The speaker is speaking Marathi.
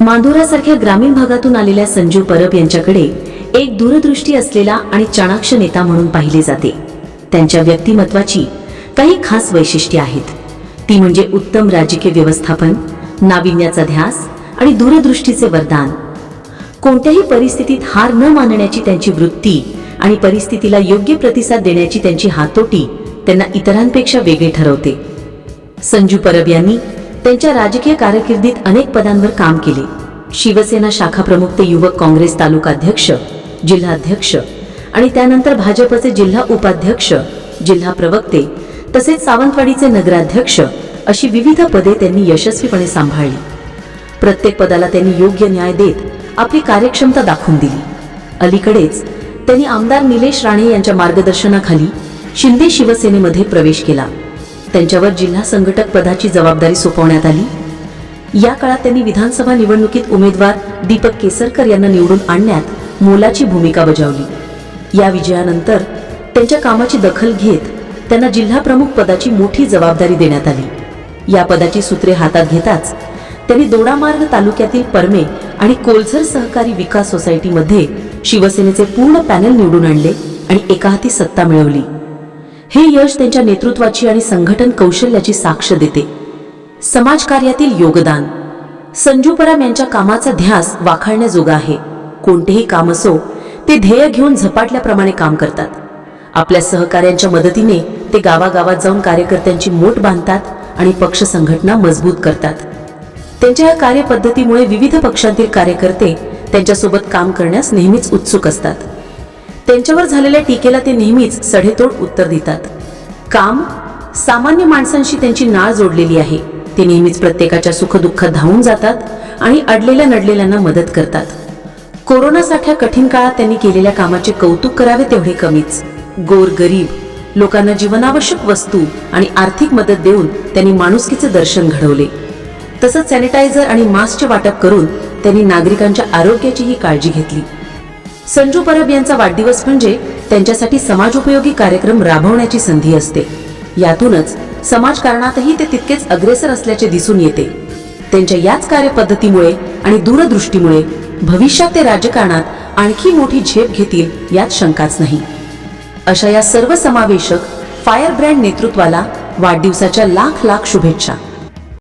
मांदुरासारख्या ग्रामीण भागातून आलेल्या संजू परब यांच्याकडे एक दूरदृष्टी असलेला आणि चाणाक्ष नेता म्हणून पाहिले जाते. त्यांच्या व्यक्तिमत्वाची काही खास वैशिष्ट्ये आहेत. ती म्हणजे उत्तम राजकीय व्यवस्थापन नाविन्याचा ध्यास आणि दूरदृष्टीचे वरदान. कोणत्याही परिस्थितीत हार न मानण्याची त्यांची वृत्ती आणि परिस्थितीला योग्य प्रतिसाद देण्याची त्यांची हातोटी त्यांना इतरांपेक्षा वेगळे ठरवते. संजू परब यांनी त्यांच्या राजकीय कारकिर्दीत अनेक पदांवर काम केले. शिवसेना शाखा प्रमुख ते युवक काँग्रेस तालुका अध्यक्ष जिल्हाध्यक्ष आणि त्यानंतर भाजपचे जिल्हा उपाध्यक्ष जिल्हा प्रवक्ते तसेच सावंतवाडीचे नगराध्यक्ष अशी विविध पदे त्यांनी यशस्वीपणे सांभाळली. प्रत्येक पदाला त्यांनी योग्य न्याय देत आपली कार्यक्षमता दाखवून दिली. अलीकडेच त्यांनी आमदार निलेश राणे यांच्या मार्गदर्शनाखाली शिंदे शिवसेनेमध्ये प्रवेश केला. त्यांच्यावर जिल्हा संघटक पदाची जबाबदारी सोपवण्यात आली. या काळात त्यांनी विधानसभा निवडणुकीत उमेदवार दीपक केसरकर यांना निवडून आणण्यात मोलाची भूमिका बजावली. या विजयानंतर त्यांच्या कामाची दखल घेत त्यांना जिल्हा प्रमुख पदाची मोठी जबाबदारी देण्यात आली. या पदाची सूत्रे हातात घेताच त्यांनी दोडामार्ग तालुक्यातील परमे आणि कोलझर सहकारी विकास सोसायटीमध्ये शिवसेनेचे पूर्ण पॅनल निवडून आणले आणि एका हाती सत्ता मिळवली. हे यश त्यांच्या नेतृत्वाची आणि संघटन कौशल्याची साक्ष देते. समाजकार्यातील योगदान. संजू पराम यांच्या कामाचा ध्यास वाखाळण्याजोगा आहे. कोणतेही काम असो ते ध्येय घेऊन झपाटल्याप्रमाणे काम करतात. आपल्या सहकाऱ्यांच्या मदतीने ते गावागावात जाऊन कार्यकर्त्यांची मोठ बांधतात आणि पक्ष संघटना मजबूत करतात. त्यांच्या या कार्यपद्धतीमुळे विविध पक्षांतील कार्यकर्ते त्यांच्यासोबत काम करण्यास नेहमीच उत्सुक असतात. त्यांच्यावर झालेल्या टीकेला ते नेहमीच सडेतोड उत्तर देतात. काम सामान्य माणसांशी त्यांची नाळ जोडलेली आहे. ते नेहमीच प्रत्येकाच्या सुखदुःखात धावून जातात आणि अडलेल्या नडलेल्यांना मदत करतात. कोरोनासारख्या कठीण काळात त्यांनी केलेल्या कामाचे कौतुक करावे तेवढे कमीच. गोर गरीब लोकांना जीवनावश्यक वस्तू आणि आर्थिक मदत देऊन त्यांनी माणुसकीचे दर्शन घडवले. तसंच सॅनिटायझर आणि मास्कचे वाटप करून त्यांनी नागरिकांच्या आरोग्याचीही काळजी घेतली. संजू परब यांचा वाढदिवस म्हणजे त्यांच्यासाठी समाजोपयोगी कार्यक्रम राबवण्याची संधी असते. यातूनच समाजकारणातही ते तितकेच अग्रेसर असल्याचे दिसून येते. त्यांच्या याच कार्यपद्धतीमुळे आणि दूरदृष्टीमुळे भविष्यात ते राजकारणात आणखी मोठी झेप घेतील यात शंकाच नाही. अशा या सर्व समावेशक फायर ब्रँड नेतृत्वाला वाढदिवसाच्या लाख लाख शुभेच्छा.